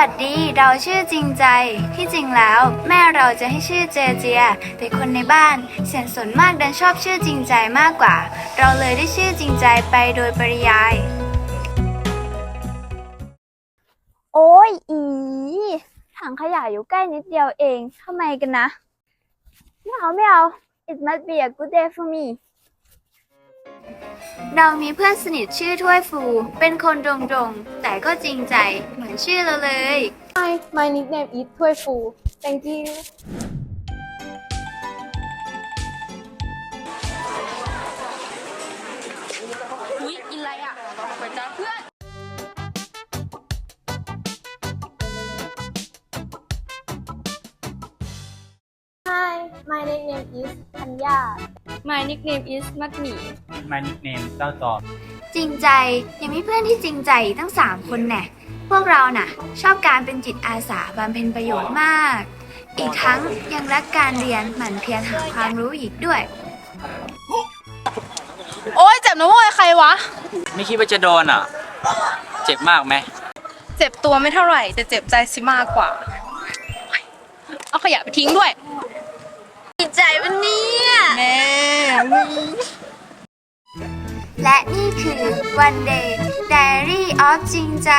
วัสดี เราชื่อจริงใจ ที่จริงแล้ว แม่เราจะให้ชื่อเจเจีย แต่คนในบ้านเสียงส่วนมากดันชอบชื่อจริงใจมากกว่า เราเลยได้ชื่อจริงใจไปโดยปริยาย โอ้ยอีถังขยะอยู่ใกล้นิดเดียวเองทำไมกันนะ ไม่เอาไม่เอา it must be a good day for me เรามีเพื่อนสนิทชื่อถ้วยฟู เป็นคนตรงๆแต่ก็จริงใจเหมือนชื่อเราเลย Hi, my nickname is ถ้วยฟู Thank you อุ๊ยกินอะไรอะไปจ้าเพื่อน Hi, my nickname is ธัญญา My nickname is มัดหมี่ My nickname เจ้าจอมจริงใจยังมีเพื่อนที่จริงใจอีกตั้งสามคนแน่พวกเราน่ะ ชอบการเป็นจิตอาสาบำเพ็ญประโยชน์มาก อีกทั้งยังรักการเรียนหมั่นเพียรหาความรู้อีกด้วย โอ๊ยเจ็บนะเว้ยใครวะ ไม่คิดว่าจะโดนอะ เจ็บมากไหม เจ็บตัวไม่เท่าไหร่ แต่เจ็บใจสิมากกว่า เอาขยะไปทิ้งด้วยจิตใจวันนี้ และนี่คือ One Day Diary of จริงใจ